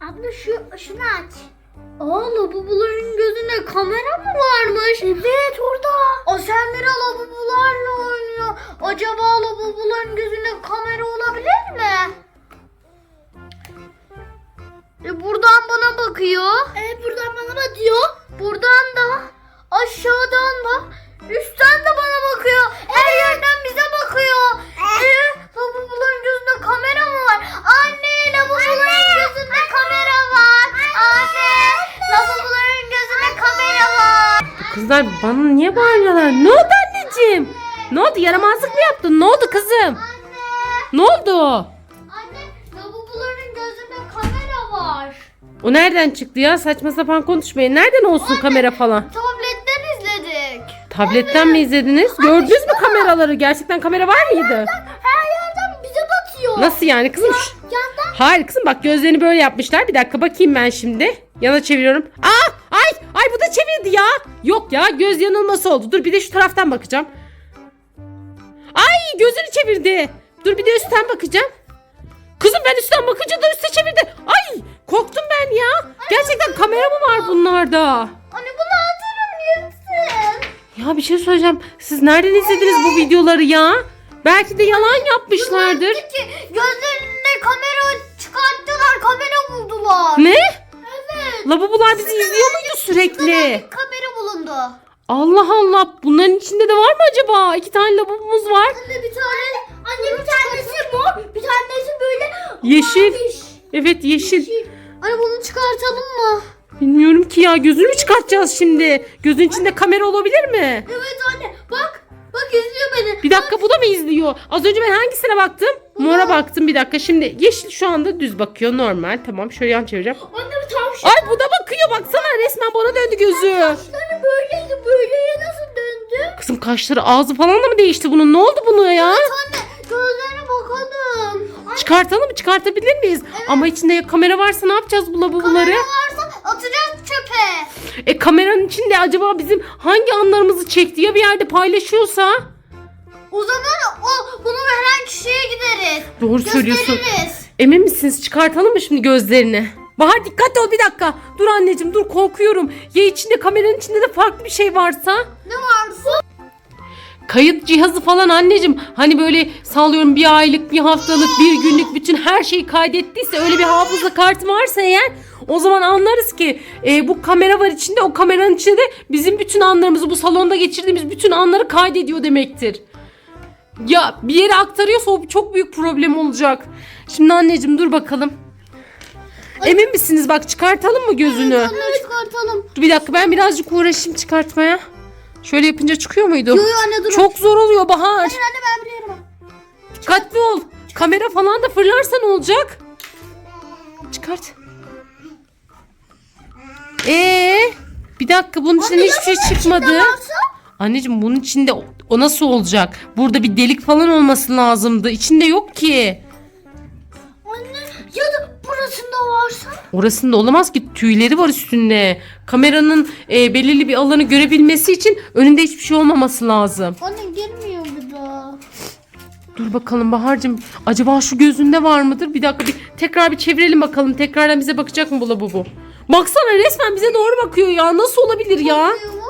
Abla şu şunu aç. Aa labubuların gözünde kamera mı varmış? Evet orada. O senleri labubularla oynuyor. Acaba labubuların gözünde kamera olabilir mi? E buradan bana bakıyor. Evet buradan bana bakıyor. Buradan da aşağıdan da üstten de bana bakıyor. Her yerden bize bakıyor. E, labubuların gözünde kamera mı var? Anne labubuların gözünde kamera var. Anne labubuların gözünde kamera var. Kızlar bana niye bağırıyorlar? Ne oldu anneciğim? Ne oldu? Yaramazlık mı yaptın? Ne oldu kızım? Anne. Ne oldu? Anne labubuların gözünde kamera var. O nereden çıktı ya? Saçma sapan konuşmayın. Nereden olsun kamera falan? Tabletten izledik. Tabletten mi izlediniz? Gördünüz mü kameraları? Gerçekten kamera var mıydı? Her yerden bize batıyor. Nasıl yani kızım? Şş, Yandan Hayır kızım bak gözlerini böyle yapmışlar. Bir dakika bakayım ben şimdi. Yana çeviriyorum. Aa! Ay! Ay bu da çevirdi ya. Yok ya göz yanılması oldu. Dur bir de şu taraftan bakacağım. Ay gözünü çevirdi. Dur bir de üstten bakacağım. Kızım ben üstten bakınca da üste çevirdi. Ay! Korktum ben ya. Gerçekten kamera mı var bunlarda? Anne bunu hatırlamıyor musun? Ya bir şey söyleyeceğim. Siz nereden izlediniz bu videoları ya? Belki de yalan yapmışlardır. Gözlerinde kamera çıkarttılar, kamera buldular. Ne? Evet. Labubular bizi izliyor muydu sürekli? Kamera bulundu. Allah Allah bunların içinde de var mı acaba? İki tane labubumuz var. Anne bir tane, anne bir tanesi mor, bir tanesi böyle Yeşil. maviş. Evet yeşil. Anne bunu çıkartalım mı? Bilmiyorum ki ya gözünü mü çıkartacağız şimdi? Gözün içinde kamera olabilir mi? Evet anne bak, bak izliyor beni. Bir dakika bu da mı izliyor? Az önce ben hangisine baktım? Mora baktım bir dakika. Şimdi yeşil şu anda düz bakıyor normal. Tamam şöyle yan çevireceğim. Anne bu tavşan. Ay bu da bakıyor baksana resmen bana döndü gözü. Saçları böyleydi, böyleye nasıl döndü? Kızım kaşları ağzı falan da mı değişti bunun? Ne oldu buna ya? Anne gözlerine bakalım. Çıkartalım mı? Çıkartabilir miyiz? Ama içinde kamera varsa ne yapacağız bu kamera varsa atacağız çöpe. E kameranın içinde acaba bizim hangi anlarımızı çekti ya bir yerde paylaşıyorsa? O zaman o bunu veren kişiye gideriz. Doğru söylüyorsun. Gösteririz. Emin misiniz? Çıkartalım mı şimdi gözlerini? Bahar dikkat ol bir dakika. Dur anneciğim dur korkuyorum. Ya içinde kameranın içinde de farklı bir şey varsa? Ne varsa Kayıt cihazı falan anneciğim. Hani böyle sallıyorum bir aylık, bir haftalık, bir günlük bütün her şeyi kaydettiyse öyle bir hafıza kartı varsa eğer o zaman anlarız ki e, bu kamera var içinde o kameranın içinde de bizim bütün anlarımızı bu salonda geçirdiğimiz bütün anları kaydediyor demektir. Ya bir yere aktarıyorsa o çok büyük problem olacak. Şimdi anneciğim dur bakalım. Emin misiniz bak çıkartalım mı gözünü? onları çıkartalım. Dur bir dakika ben birazcık uğraşayım çıkartmaya. Şöyle yapınca çıkıyor muydu? Yo yo anne dur. Çok zor oluyor Bahar. Anne ben biliyorum. Dikkatli ol. Kamera falan da fırlarsa ne olacak? Çıkart. Ee, bir dakika bunun içinden hiçbir şey çıkmadı. Anneciğim bunun içinde o- o nasıl olacak? Burada bir delik falan olması lazımdı. İçinde yok ki. Varsa. Orasında olamaz ki tüyleri var üstünde. Kameranın e, belirli bir alanı görebilmesi için önünde hiçbir şey olmaması lazım. Anne girmiyor bir daha. Dur bakalım Bahar'cığım acaba şu gözünde var mıdır? Bir dakika bir tekrar bir çevirelim bakalım. Tekrardan bize bakacak mı bu bu? Baksana resmen bize doğru bakıyor ya. Nasıl olabilir ya? Bakıyor mu?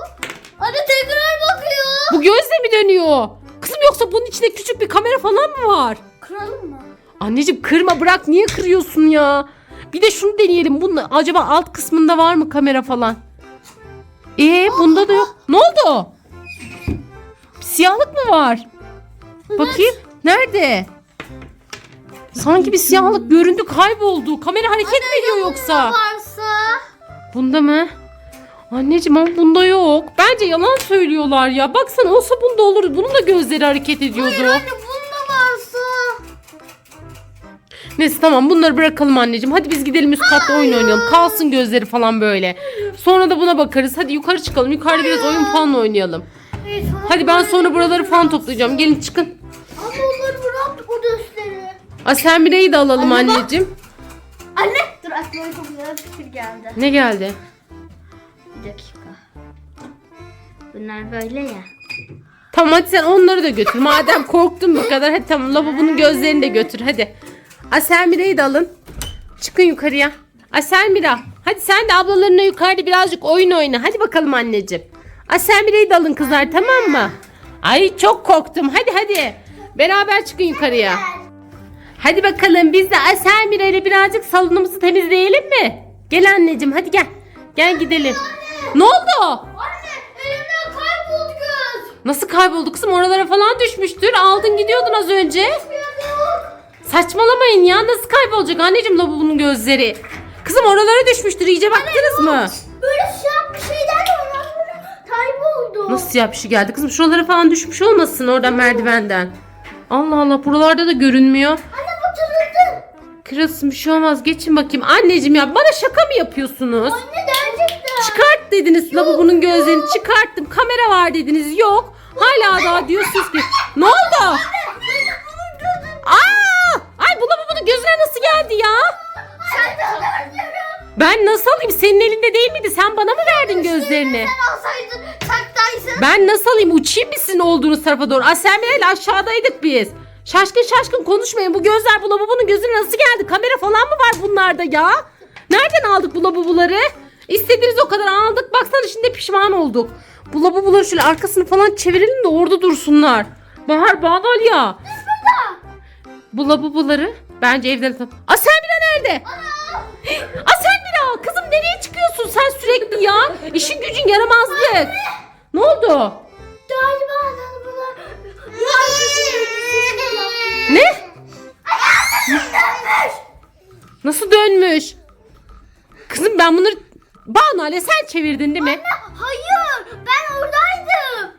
Anne tekrar bakıyor. Bu gözle mi dönüyor? Kızım yoksa bunun içinde küçük bir kamera falan mı var? Kıralım mı? Anneciğim kırma bırak niye kırıyorsun ya? Bir de şunu deneyelim. Bunun acaba alt kısmında var mı kamera falan? Ee bunda da yok. Ne oldu? Siyahlık mı var? Bakayım. Nerede? Sanki bir siyahlık göründü kayboldu. Kamera hareket mi ediyor yoksa? Varsa. Bunda mı? Anneciğim ama bunda yok. Bence yalan söylüyorlar ya. Baksana olsa bunda olur. Bunun da gözleri hareket ediyordu. Hayır anne varsa. Neyse tamam bunları bırakalım anneciğim. Hadi biz gidelim üst katta oyun oynayalım. Kalsın gözleri falan böyle. Sonra da buna bakarız. Hadi yukarı çıkalım. Yukarıda biraz oyun falan oynayalım. Evet, Hadi ben sonra buraları falan toplayacağım. Gelin çıkın. Ama onları bırak o gösteri. Asembire'yi de alalım Anne bak. anneciğim. Anne dur aklıma çok güzel bir fikir geldi. Ne geldi? Bir dakika. Bunlar böyle ya. Tamam hadi sen onları da götür. Madem korktun bu kadar hadi tamam lavabonun gözlerini de götür hadi. Aselmira'yı da alın. Çıkın yukarıya. Aselmira hadi sen de ablalarına yukarıda birazcık oyun oyna. Hadi bakalım anneciğim. Aselmira'yı da alın kızlar tamam mı? Ay çok korktum. Hadi hadi. Beraber çıkın yukarıya. Hadi bakalım biz de Aselmira ile birazcık salonumuzu temizleyelim mi? Gel anneciğim hadi gel. Gel gidelim. Ne oldu? Anne elimden kayboldu göz. Nasıl kayboldu kızım? Oralara falan düşmüştür. Aldın gidiyordun az önce. Saçmalamayın ya. Nasıl kaybolacak anneciğim lavabonun gözleri? Kızım oralara düşmüştür. İyice baktınız mı? Böyle siyah bir şeyden de ondan sonra kayboldu. Nasıl siyah bir şey geldi kızım? Şuralara falan düşmüş olmasın oradan merdivenden. Allah Allah buralarda da görünmüyor. Anne bu tırıldı. Kırılsın bir şey olmaz. Geçin bakayım. Anneciğim ya bana şaka mı yapıyorsunuz? Anne gerçekten. Çıkart dediniz lavabonun gözlerini. Çıkarttım. Kamera var dediniz. Yok. Hala daha diyorsunuz ki. Ne oldu? Geldi ya? Sen de. Ben nasıl alayım? Senin elinde değil miydi? Sen bana mı verdin gözlerini? Sen alsaydın çaktaysın. Ben nasıl alayım? Uçayım mı sizin olduğunuz tarafa doğru? Asemire ile aşağıdaydık biz. Şaşkın şaşkın konuşmayın. Bu gözler bu lavabonun gözüne nasıl geldi? Kamera falan mı var bunlarda ya? Nereden aldık bu lavaboları? İstediğiniz o kadar aldık. Baksana şimdi pişman olduk. Bu lavaboları şöyle arkasını falan çevirelim de orada dursunlar. Bahar Bağdal ya. Bu lavaboları bence evden atalım. Asemire nerede? Asemira kızım nereye çıkıyorsun sen sürekli ya? İşin gücün yaramazlık. Ne oldu? Galiba anne bunlar. Ne? Nasıl dönmüş? Kızım ben bunları Banu Ale sen çevirdin değil mi? Hayır ben oradaydım.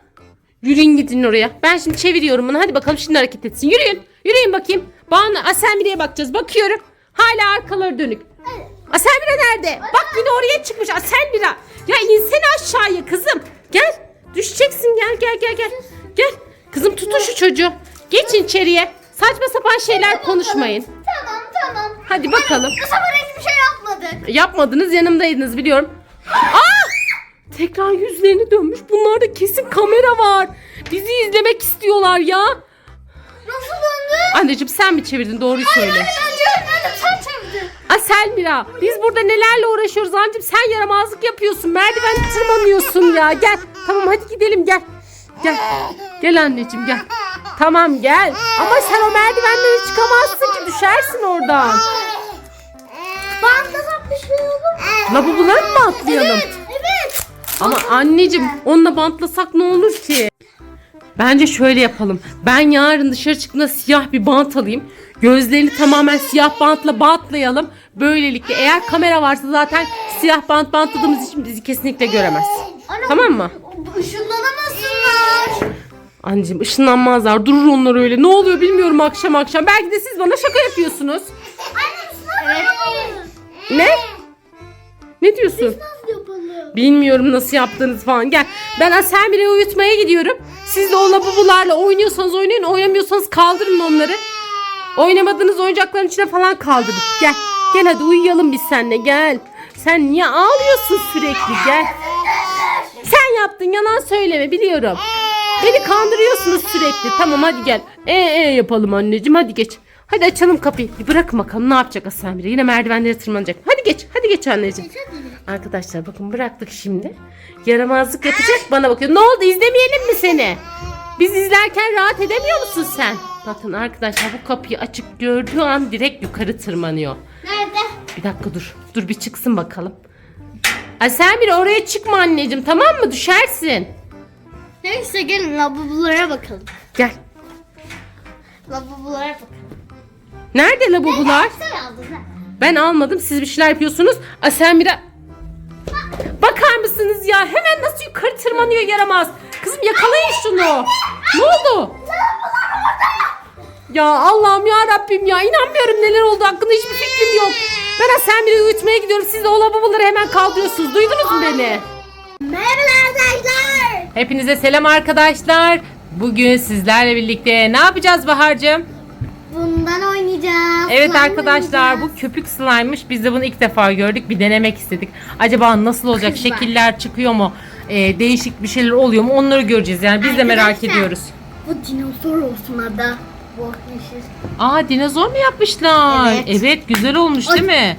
Yürüyün gidin oraya. Ben şimdi çeviriyorum bunu. Hadi bakalım şimdi hareket etsin. Yürüyün. Yürüyün bakayım. Banu Aselmire'ye bakacağız. Bakıyorum. Hala arkaları dönük. Aselmire nerede? Bak yine oraya çıkmış Aselmira. Ya insene aşağıya kızım. Gel. Düşeceksin gel gel gel gel. Gel. Kızım tutun şu çocuğu. Geçin içeriye. Saçma sapan şeyler konuşmayın. Tamam tamam. Hadi bakalım. Bu sefer hiçbir şey yapmadık. Yapmadınız yanımdaydınız biliyorum. Aa! Tekrar yüzlerini dönmüş. Bunlarda kesin kamera var. Bizi izlemek istiyorlar ya. Nasıl Anneciğim sen mi çevirdin doğruyu söyle. Ben görmedim sen çevirdin. Aa Selmira biz burada nelerle uğraşıyoruz anneciğim sen yaramazlık yapıyorsun. Merdiven tırmanıyorsun ya. Gel tamam hadi gidelim gel. Gel. Gel anneciğim gel. Tamam gel. Ama sen o merdivenleri çıkamazsın ki düşersin oradan. Bir şey mu? Lavaboları mı atlayalım? Evet. Ama anneciğim onunla bantlasak ne olur ki? Bence şöyle yapalım. Ben yarın dışarı çıktığımda siyah bir bant alayım. Gözlerini tamamen siyah bantla bantlayalım. Böylelikle eğer kamera varsa zaten siyah bant bantladığımız için bizi kesinlikle göremez. Ana, Tamam mı? Işınlanamasınlar. Anneciğim ışınlanmazlar. Durur onlar öyle. Ne oluyor bilmiyorum akşam akşam. Belki de siz bana şaka yapıyorsunuz. Evet. Ne? Ne diyorsun? Nasıl yapalım? Bilmiyorum nasıl yaptığınız falan. Gel. Ben Aselmire'yi uyutmaya gidiyorum. Siz de o lavabolarla oynuyorsanız oynayın. Oynamıyorsanız kaldırın onları. Oynamadığınız oyuncakların içine falan kaldırın. Gel. Gel hadi uyuyalım biz seninle gel. Sen niye ağlıyorsun sürekli gel. Sen yaptın yalan söyleme biliyorum. Beni kandırıyorsunuz sürekli. Tamam hadi gel. E e yapalım anneciğim hadi geç. Hadi açalım kapıyı. Bir bırakın bakalım ne yapacak Aselmire. Yine merdivenlere tırmanacak. Hadi geç. Hadi geç anneciğim. Arkadaşlar bakın bıraktık şimdi. Yaramazlık yapacak bana bakıyor. Ne oldu izlemeyelim mi seni? Biz izlerken rahat edemiyor musun sen? Bakın arkadaşlar bu kapıyı açık gördüğü an direkt yukarı tırmanıyor. Nerede? Bir dakika dur. Dur bir çıksın bakalım. Ay sen bir oraya çıkma anneciğim tamam mı? Düşersin. Neyse gelin lavabolara bakalım. Gel. Lavabolara bakalım. Nerede? Sen ha. Ben almadım. Siz bir şeyler yapıyorsunuz. Asemira Bakar mısınız ya? Hemen nasıl yukarı tırmanıyor yaramaz. Kızım yakalayın şunu. Ne oldu? Ya Allah'ım ya Rabbim ya inanmıyorum neler oldu hakkında hiçbir fikrim yok. Ben Asemir'i uyutmaya gidiyorum. Siz de o lavaboları hemen kaldırıyorsunuz. Duydunuz mu beni? Merhaba arkadaşlar. Hepinize selam arkadaşlar. Bugün sizlerle birlikte ne yapacağız Bahar'cığım? Oynayacağız. Evet arkadaşlar bu köpük slime'mış. Biz de bunu ilk defa gördük. Bir denemek istedik. Acaba nasıl olacak? Kızlar. Şekiller çıkıyor mu? e, değişik bir şeyler oluyor mu onları göreceğiz. Yani biz de merak Arkadaşlar. ediyoruz. Bu dinozor olsun adı. Bu yeşil. Aa dinozor mu yapmışlar? Evet. Güzel olmuş değil mi?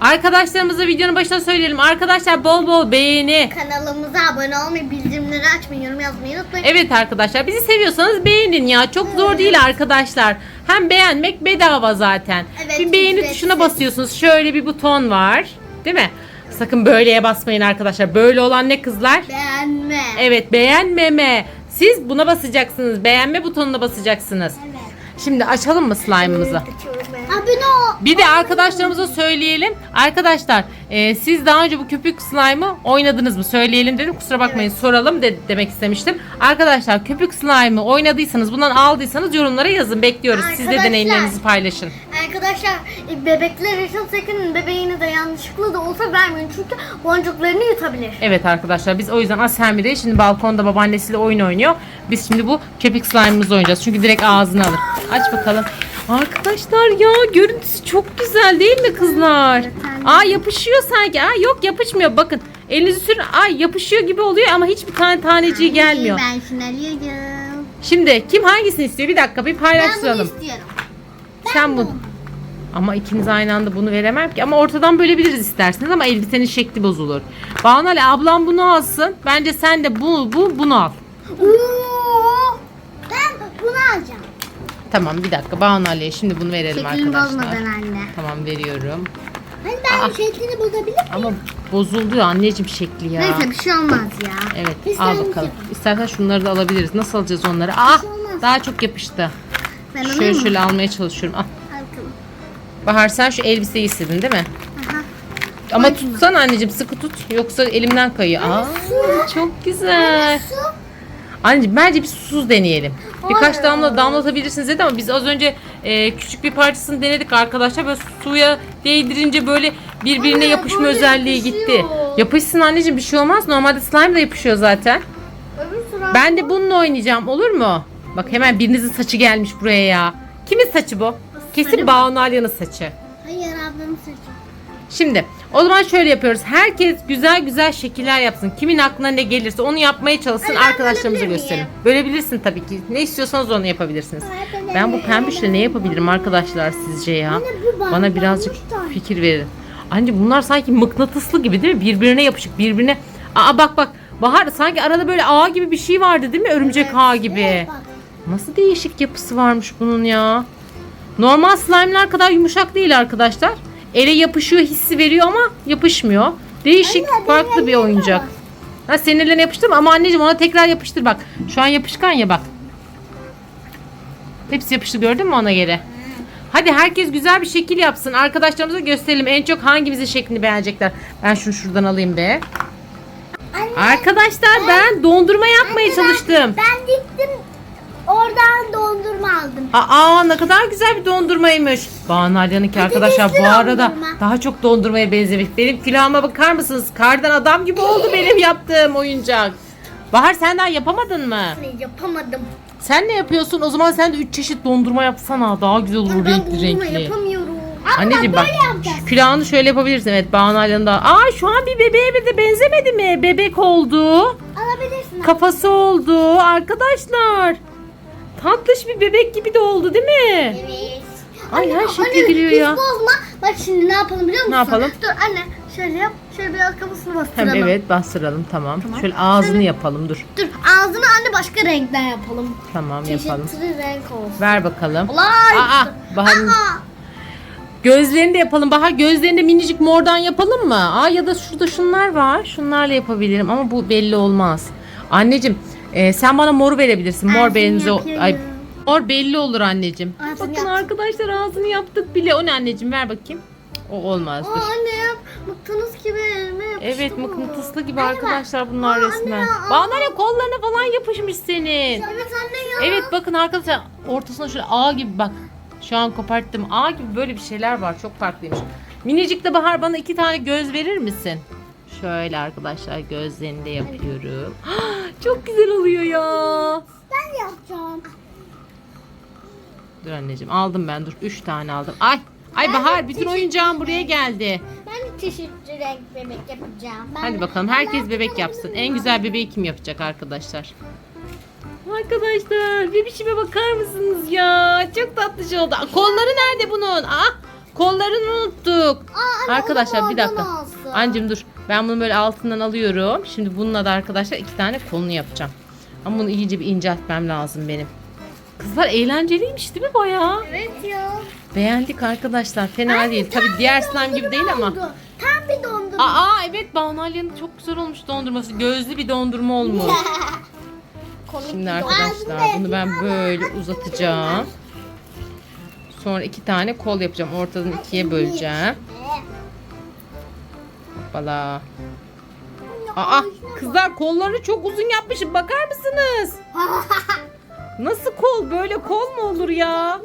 Arkadaşlarımıza videonun başına söyleyelim. Arkadaşlar bol bol beğeni. Kanalımıza abone olmayı, bildirimleri açmayı, yorum yazmayı unutmayın. Evet arkadaşlar bizi seviyorsanız beğenin ya. Çok zor değil arkadaşlar. Hem beğenmek bedava zaten. Evet, bir beğeni ücretsiz. tuşuna basıyorsunuz. Şöyle bir buton var. Değil mi? Sakın böyleye basmayın arkadaşlar. Böyle olan ne kızlar? Beğenme. Evet beğenmeme. Siz buna basacaksınız. Beğenme butonuna basacaksınız. Evet. Şimdi açalım mı slime'ımızı? Açıyorum ben. Abone ol. Bir de arkadaşlarımıza söyleyelim. Arkadaşlar e, siz daha önce bu köpük slime'ı oynadınız mı? Söyleyelim dedim. Kusura bakmayın soralım de, demek istemiştim. Arkadaşlar köpük slime'ı oynadıysanız bundan aldıysanız yorumlara yazın. Bekliyoruz. Siz de Arkadaşlar. deneyimlerinizi paylaşın. Arkadaşlar e, bebekler için sakın bebeğini de yanlışlıkla da olsa vermeyin çünkü boncuklarını yutabilir. Evet arkadaşlar biz o yüzden Aselmi'de şimdi balkonda babaannesiyle oyun oynuyor. Biz şimdi bu köpük slime'ımızı oynayacağız. Çünkü direkt ağzına alır. Aç bakalım. Arkadaşlar ya görüntüsü çok güzel değil mi kızlar? Aa yapışıyor sanki. Aa yok yapışmıyor bakın. Elinizi sürün. Ay yapışıyor gibi oluyor ama hiçbir tane taneciği gelmiyor. Ben şunu alıyorum. Şimdi kim hangisini istiyor? Bir dakika bir Ben bunu paylaştıralım. istiyorum. Sen bu. Ama ikiniz aynı anda bunu veremem ki. Ama ortadan bölebiliriz isterseniz ama elbisenin şekli bozulur. Banu Ali ablam bunu alsın. Bence sen de bu, bu bunu al. Oo, ben bunu. Tamam bir dakika Banu Ali'ye şimdi bunu verelim Şeklini arkadaşlar. bozmadan anne. Tamam veriyorum. Hani ben Aa. şeklini bozabilir miyim? Ama bozuldu ya anneciğim şekli ya. Neyse bir şey olmaz ya. Evet Biz al bakalım. yapalım. İstersen şunları da alabiliriz. Nasıl alacağız onları? Ah şey olmaz. daha çok yapıştı. Ben Şöyle alayım mı? şöyle almaya çalışıyorum. Al. Al bakalım. Bahar sen şu elbiseyi istedin değil mi? Aha. Ama tutsan anneciğim sıkı tut. Yoksa elimden kayıyor. Aa, çok güzel. Su. Anneciğim bence bir susuz deneyelim. Birkaç damla damlatabilirsiniz dedi ama biz az önce e, küçük bir parçasını denedik arkadaşlar. Böyle suya değdirince böyle birbirine Ana, yapışma böyle özelliği gitti. yapışıyor. Yapışsın anneciğim bir şey olmaz. Normalde slime da yapışıyor zaten. Ben de bununla oynayacağım olur mu? Bak hemen birinizin saçı gelmiş buraya ya. Kimin saçı bu? Kesin Sarı. Banu Alya'nın saçı. Hayır ablamın saçı. Şimdi o zaman şöyle yapıyoruz. Herkes güzel güzel şekiller yapsın. Kimin aklına ne gelirse onu yapmaya çalışsın. Ay, ben Arkadaşlarımıza bölebilir gösterin. miyim? Bölebilirsin tabii ki. Ne istiyorsanız onu yapabilirsiniz. Ben bu pembişle ne yapabilirim arkadaşlar sizce ya? Anne, bu bana birazcık fikir verin. Anne bunlar sanki mıknatıslı gibi değil mi? Birbirine yapışık birbirine. Aa bak bak. Bahar sanki arada böyle ağ gibi bir şey vardı değil mi? Örümcek ağ gibi. Evet, bak. Nasıl değişik yapısı varmış bunun ya. Normal slime'lar kadar yumuşak değil arkadaşlar. Ele yapışıyor hissi veriyor ama yapışmıyor. Değişik Anne, farklı bir oyuncak. Ha senin ellerine yapıştır mı? Ama anneciğim ona tekrar yapıştır bak. Şu an yapışkan ya bak. Hepsi yapıştı gördün mü ona göre? Hadi herkes güzel bir şekil yapsın. Arkadaşlarımıza gösterelim. En çok hangimizin şeklini beğenecekler. Ben şunu şuradan alayım be. Anne, Arkadaşlar ben dondurma yapmaya Anne, ben- çalıştım. Ben gittim oradan dondurma aldım. Aa ne kadar güzel bir dondurmaymış. Banu Alya'nınki arkadaşlar bu arada dondurma. daha çok dondurmaya benzemiş. Benim külahıma bakar mısınız? Kardan adam gibi oldu benim yaptığım oyuncak. Bahar sen daha yapamadın mı? Yapamadım. Sen ne yapıyorsun? O zaman sen de 3 çeşit dondurma yapsana. Daha güzel olur ben renkli dondurma renkli. yapamıyorum. Anneciğim bak böyle şu külahını şöyle yapabilirsin. Evet Banu Alya'nın da. Aa şu an bir bebeğe bir de benzemedi mi? Bebek oldu. Alabilirsin. Kafası oldu arkadaşlar. Tatlış bir bebek gibi de oldu değil mi? Evet. Ay, her şekli anne, gülüyor ya. bozma. Bak şimdi ne yapalım biliyor musun? Ne yapalım? Dur anne şöyle yap. Şöyle biraz kafasını Hem bastıralım. evet bastıralım tamam. Tamam. Şöyle ağzını Şöyle- yapalım dur. Dur ağzını anne başka renkten yapalım. Tamam yapalım. Çeşitli renk olsun. Ver bakalım. Olay. Aa, Bahar'ın Aa. gözlerini de yapalım. Bahar gözlerini de minicik mordan yapalım mı? Aa ya da şurada şunlar var. Şunlarla yapabilirim ama bu belli olmaz. Anneciğim e, sen bana moru verebilirsin. Mor Ağzını benzi yapıyorum. ay mor belli olur anneciğim. Ağzını Bakın yaptım. arkadaşlar ağzını yaptık bile. O ne anneciğim ver bakayım. O olmaz. Aa, Dur. anne yap. Mıknatıs gibi elime yapıştı Evet bu. mıknatıslı gibi Anne bak. arkadaşlar bunlar Aa, resmen. anne, aa. Kollarına falan yapışmış senin. Evet anne ya. Evet bakın arkadaşlar ortasına şöyle ağ gibi bak. Şu an koparttım. Ağ gibi böyle bir şeyler var. Çok farklıymış. Minicik de Bahar bana iki tane göz verir misin? Şöyle arkadaşlar gözlerini de yapıyorum. Çok güzel oluyor ya. Ben yapacağım. Dur anneciğim aldım ben dur. Üç tane aldım. Ay Ay Bahar bütün oyuncağın buraya geldi. Ben de çeşitli renk bebek yapacağım. Ben Hadi bakalım herkes bebek yapsın. En güzel bebeği kim yapacak arkadaşlar? Arkadaşlar bebişime bakar mısınız ya? Çok tatlış oldu. Aa, Kolları nerede bunun? Ah kollarını unuttuk. Aa, anne, Arkadaşlar bir dakika. oradan alsın. Dur. Ben bunu böyle altından alıyorum. Şimdi bununla da arkadaşlar iki tane kolunu yapacağım. Ama bunu iyice bir inceltmem lazım benim. Kızlar eğlenceliymiş değil mi bayağı? Evet ya. Beğendik arkadaşlar. Fena değil. Tabii diğer slime gibi değil ama. Oldu. Tam bir dondurma. Aa evet Banu Alya'nın çok güzel olmuş dondurması. Gözlü bir dondurma olmuş. Şimdi arkadaşlar bunu ben böyle uzatacağım. Sonra iki tane kol yapacağım. Ortadan ikiye böleceğim. Hoppala. Aa kızlar kollarını çok uzun yapmışım. Bakar mısınız? Nasıl kol? Böyle kol mu olur ya?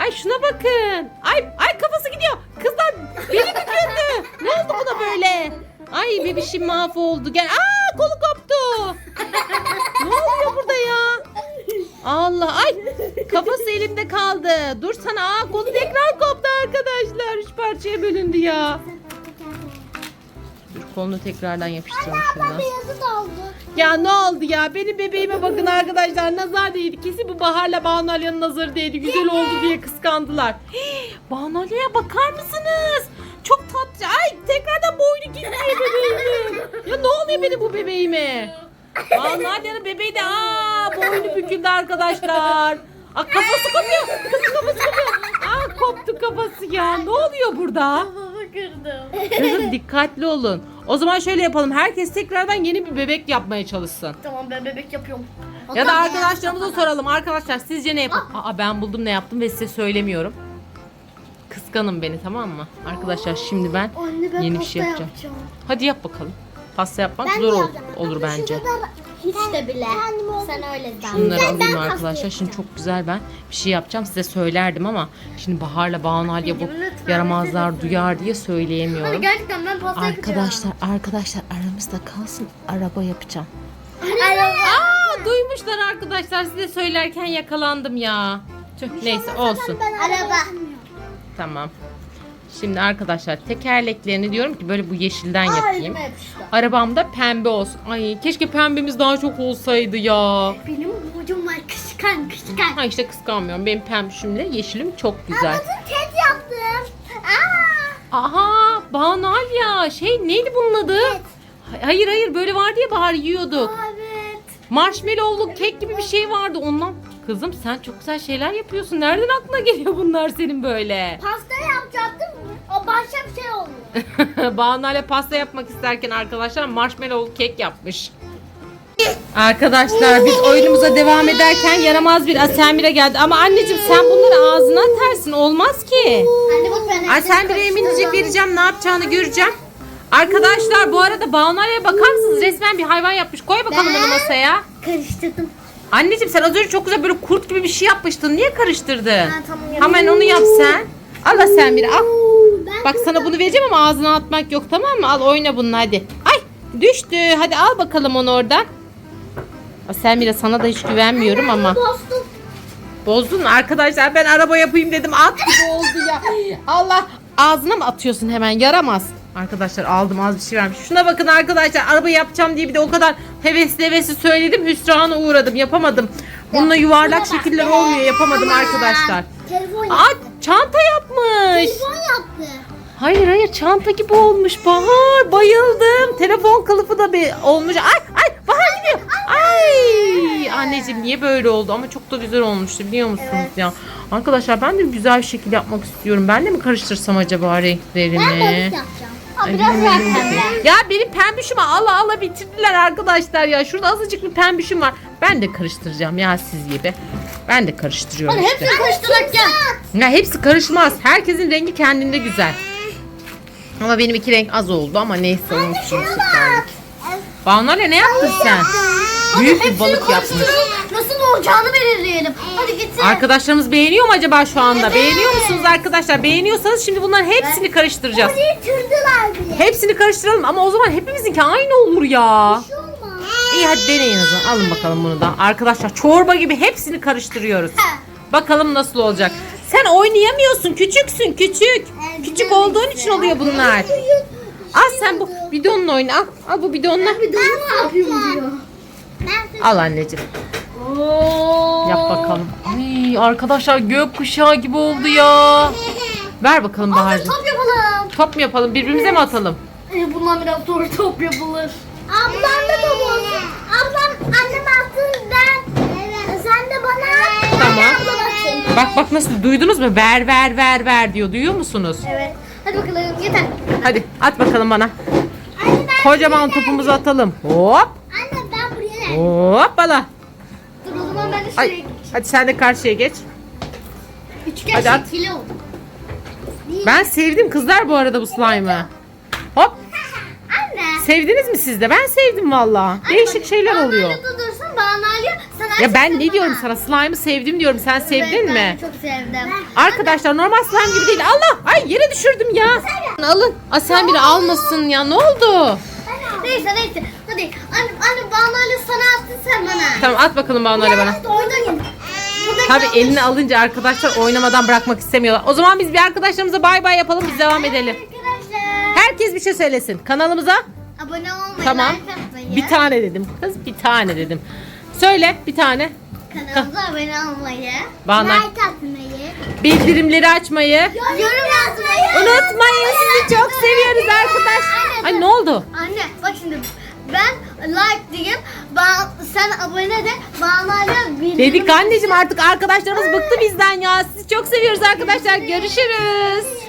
Ay şuna bakın. Ay ay kafası gidiyor. Kızlar beni büküldü. Ne oldu buna böyle? Ay bebişim mahvoldu. Gel. Aa kolu koptu. ne oluyor burada ya? Allah ay kafası elimde kaldı. Dur sana aa kolu tekrar koptu arkadaşlar. Üç parçaya bölündü ya. Dur kolunu tekrardan yapıştıralım şuradan. Beyazı da oldu. Ya ne oldu ya? Benim bebeğime bakın arkadaşlar. Nazar değdi. Kesin bu Bahar'la Banu Alya'nın nazarı değdi. Güzel oldu diye kıskandılar. Hii, Banu Alya'ya bakar mısınız? Çok tatlı. Ay tekrardan boynu gitti bebeğimin. Ya ne oluyor benim bu bebeğime? Banu Alya'nın bebeği de aa boynu büküldü arkadaşlar. Aa, kafası kopuyor. Kızın kafası kopuyor. Aa koptu kafası ya. Ne oluyor burada? Kafamı kırdım. Kızım dikkatli olun. O zaman şöyle yapalım. Herkes tekrardan yeni bir bebek yapmaya çalışsın. tamam ben bebek yapıyorum. Ya da arkadaşlarımıza soralım. Arkadaşlar sizce ne yapın? Aa ben buldum ne yaptım ve size söylemiyorum. Kıskanın beni tamam mı? Arkadaşlar şimdi ben Anne ben yeni bir pasta şey yapacağım. yapacağım. Hadi yap bakalım. Pasta yapmak Ben zor ol- olur bence. Hiç de bile. Sen öyle zannet. Şunları Ben- alayım ben arkadaşlar. Şimdi çok güzel ben bir şey yapacağım. Size söylerdim ama şimdi Bahar'la Banu Alya bu Lütfen, lütfen yaramazlar duyar diye Hadi söyleyemiyorum. gerçekten ben pasta yapacağım. Arkadaşlar arkadaşlar aramızda kalsın. Araba yapacağım. Araba. Aa duymuşlar arkadaşlar size söylerken yakalandım ya. Tüh, neyse olsun. Araba. Tamam. Şimdi arkadaşlar tekerleklerini diyorum ki böyle bu yeşilden Aa, yapayım. yapıştı. Arabamda pembe olsun. Ay keşke pembemiz daha çok olsaydı ya. Benim ucum var kışkan kışkan. Ha işte kıskanmıyorum. Benim pembişimle yeşilim çok güzel. Ket yaptım. Aa. Aha Banu Alya şey neydi bunun adı? Hayır hayır böyle vardı ya Bahar yiyorduk. Evet. Marshmallowlu kek gibi bir şey vardı ondan. Kızım sen çok güzel şeyler yapıyorsun. Nereden aklına geliyor bunlar senin böyle? Pasta yapacaktım. O başka bir şey oluyor. Banu ile pasta yapmak isterken arkadaşlar marshmallow kek yapmış. Arkadaşlar biz oyunumuza devam ederken yaramaz bir Asemire geldi. Ama anneciğim sen bunları ağzına atarsın. Olmaz ki. Anne bak ben Asemire'ye minicik vereceğim. Ne yapacağını göreceğim. Arkadaşlar bu arada Banu Ali'ye bakar mısınız? Resmen bir hayvan yapmış. Koy bakalım onu masaya. karıştırdım. Anneciğim sen az önce çok güzel böyle kurt gibi bir şey yapmıştın. Niye karıştırdın? tamam, Hemen onu yap sen. Al Asemire al. Ben Bak sana bunu vereceğim ama ağzına atmak yok tamam mı? Al oyna bununla hadi. Ay düştü. Hadi al bakalım onu oradan. Selmira sana da hiç güvenmiyorum ama. bostum. Bozdun mu? Arkadaşlar ben araba yapayım dedim. At gibi oldu ya. Allah. Ağzına mı atıyorsun hemen? Yaramaz. Arkadaşlar aldım az bir şey vermiş. Şuna bakın arkadaşlar araba yapacağım diye bir de o kadar hevesli hevesli söyledim. Hüsrana uğradım. Yapamadım. Bununla yuvarlak şekiller olmuyor. Yapamadım arkadaşlar. Telefon Aa yaptı. çanta yapmış. Telefon yaptı. Hayır hayır çanta gibi olmuş Bahar. Bayıldım. Telefon kılıfı da bir olmuş. Ay ay Bahar gidiyor. Ay anneciğim niye böyle oldu ama çok da güzel olmuştu biliyor musunuz ya. Arkadaşlar ben de güzel bir şekil yapmak istiyorum. Ben de mi karıştırsam acaba renklerini? Ben balık yapacağım. Biraz ki. pembe. Ya benim pembişimi ala ala bitirdiler arkadaşlar ya. Şurada azıcık bir pembişim var. Ben de karıştıracağım ya siz gibi. Ben de karıştırıyorum Hadi işte. hepsini karıştırarak gel. Ya hepsi karışmaz. Herkesin rengi kendinde güzel. Ama benim iki renk az oldu ama neyse onun için süperlik. Banale ne yaptın sen? Büyük bir balık yapmış. Olacağını belirleyelim. Hadi getir. Arkadaşlarımız beğeniyor mu acaba şu anda? Beğeniyor musunuz arkadaşlar? Beğeniyorsanız şimdi bunların hepsini karıştıracağız. Bitirdiler bile. Hepsini karıştıralım ama o zaman hepimizinki aynı olur ya. Olmaz. İyi hadi deneyin o zaman. Alın bakalım bunu da. Arkadaşlar çorba gibi hepsini karıştırıyoruz. Bakalım nasıl olacak. Sen oynayamıyorsun. Küçüksün küçük. Evet, Küçük olduğun için oluyor bunlar. Al sen bu bidonla oyna. Al, al bu bidonla. De ne yapayım diyor. Al anneciğim. Yap bakalım. Ay arkadaşlar gökkuşağı gibi oldu ya. Ver bakalım Hadi Bahar'cığım. top yapalım. Top mu yapalım? Birbirimize mi atalım? Ee, bundan biraz sonra top yapılır. Ablam da top olsun. Ablam annem attın ben. Evet. Sen de bana at. Tamam. Atsın. Bak bak nasıl duydunuz mu? Ver ver ver ver diyor. Duyuyor musunuz? Evet. Hadi bakalım yeter. Hadi at bakalım bana. Anne ben Kocaman topumuzu atalım. Hop. Anne ben buraya? Hoppala. Ay, hadi sen de karşıya geç. Üçgen hadi at. şekli oldu. Ben sevdim kızlar bu arada bu slime'ı. Hop. Anne. Sevdiniz mi siz de? Ben sevdim valla. Değişik şeyler Bana oluyor. öyle dursun bana alıyor. Sen Ya ben ne diyorum sana? Slime'ı sevdim diyorum. Sen sevdin Evet, ben mi? çok sevdim. Arkadaşlar normal slime gibi değil. Allah! Ay yere düşürdüm ya. Alın. Aa, sen biri almasın ya. Ne oldu? Neyse neyse. Hadi anne, anne alıyor sana attın sen bana. Tamam at bakalım Banu Ali bana. Tabii kaldı. elini alınca arkadaşlar oynamadan bırakmak istemiyorlar. O zaman biz bir arkadaşlarımıza bay bay yapalım. Biz devam edelim. Arkadaşlar. Herkes bir şey söylesin. Kanalımıza Abone olmayı, tamam. like atmayı. Bir tane dedim. Kız bir tane dedim. Söyle bir tane. Kanalımıza abone olmayı. Bana. Like atmayı. Bildirimleri açmayı Yorum yazmayı. unutmayın. Sizi çok seviyoruz arkadaşlar. Ay ne oldu? Anne bak şimdi ben like diyeyim. Ben, sen abone de bana hala bildirim. Dedik anneciğim artık arkadaşlarımız bıktı bizden ya. Sizi çok seviyoruz arkadaşlar. Görüşürüz.